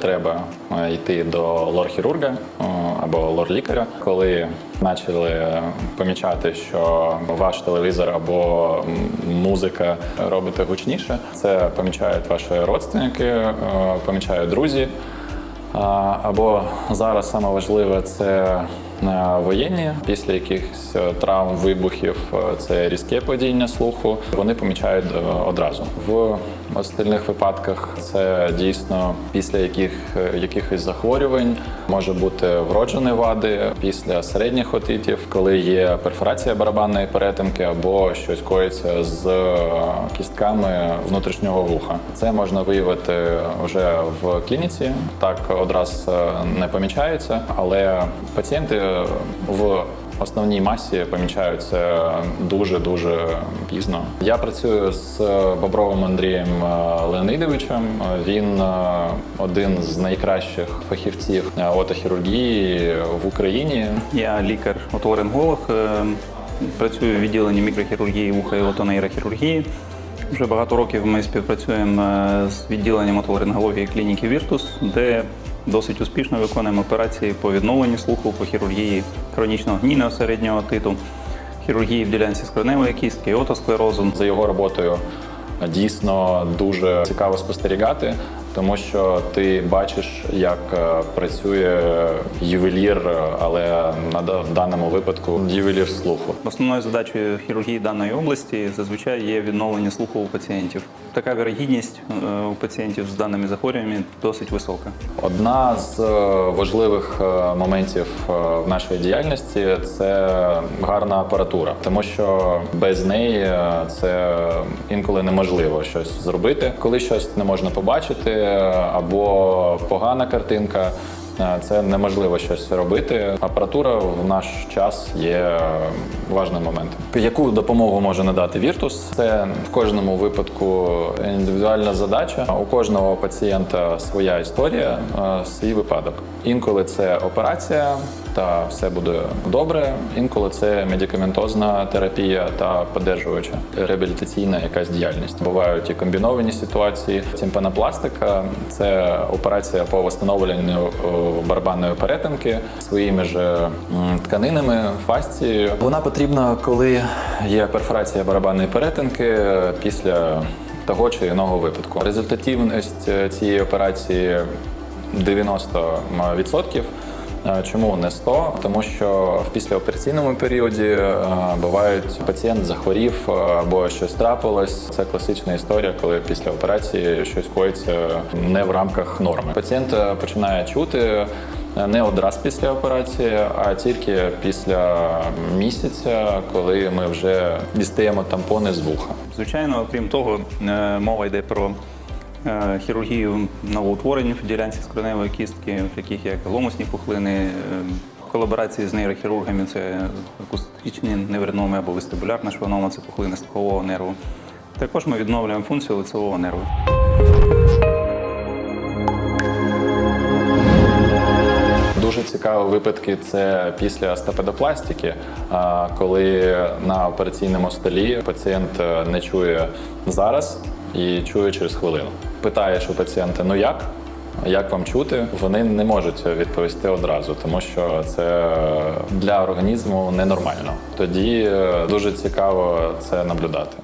треба е, йти до лор-хірурга е, або лор-лікаря, коли почали помічати, що ваш телевізор або музика робите гучніше, це помічають ваші родственники, е, помічають друзі. Або зараз саме важливе це е, воєнні після якихось е, травм, вибухів, е, це різке падіння слуху. Вони помічають одразу. В остальних випадках це дійсно після яких якихось захворювань може бути вроджені вади після середніх отитів, коли є перфорація барабанної перетинки або щось коїться з кістками внутрішнього вуха. Це можна виявити вже в клініці. Так одразу не помічається, але пацієнти в основній масі помічаються дуже дуже пізно. Я працюю з Бобровим Андрієм е, Леонидовичем. Він е, один з найкращих фахівців е, отохірургії в Україні. Я лікар-отоларинголог, е, працюю в відділенні мікрохірургії вуха і отонейрохірургії. Вже багато років ми співпрацюємо з відділенням отоларингології клініки Віртус, де досить успішно виконуємо операції по відновленню слуху, по хірургії хронічного гнійного середнього титу, хірургії в ділянці скроневої кістки, отосклерозу. За його роботою дійсно дуже цікаво спостерігати, тому що ти бачиш, як е, працює ювелір, але на да- в даному випадку ювелір слуху. Основною задачею хірургії даної області зазвичай є відновлення слуху у пацієнтів. Така вірогідність е, у пацієнтів з даними захворюваннями досить висока. Одна з е, важливих е, моментів е, в нашій діяльності це гарна апаратура, тому що без неї е, це інколи неможливо щось зробити. Коли щось не можна побачити, е, або погана картинка. Це неможливо щось робити. Апаратура в наш час є важним моментом. Яку допомогу може надати Віртус? Це в кожному випадку індивідуальна задача. У кожного пацієнта своя історія, свій випадок. Інколи це операція, та все буде добре. Інколи це медикаментозна терапія та подержувача реабілітаційна якась діяльність. Бувають і комбіновані ситуації. Тімпанопластика – це операція по встановленню барабанної перетинки своїми ж тканинами, фасцією. Вона потрібна, коли є перфорація барабанної перетинки е, після того чи іного випадку. Результативність е, цієї операції 90%. Чому не 100? Тому що в післяопераційному періоді е, бувають пацієнт захворів е, або щось трапилось. Це класична історія, коли після операції щось коїться не в рамках норми. Пацієнт е, починає чути. Не одразу після операції, а тільки після місяця, коли ми вже дістаємо тампони з вуха. Звичайно, окрім того, мова йде про хірургію новоутворень в ділянці скроневої кістки, таких як ломосні пухлини, е, колаборації з нейрохірургами це акустичні неверноми або вестибулярна шванома, це пухлина слухового нерву. Також ми відновлюємо функцію лицевого нерву. Дуже цікаві випадки це після стапедопластики, коли на операційному столі пацієнт е, не чує зараз і чую через хвилину. Питаєш у пацієнта, ну як? Як вам чути? Вони не можуть відповісти одразу, тому що це для організму ненормально. Тоді е, дуже цікаво це наблюдати.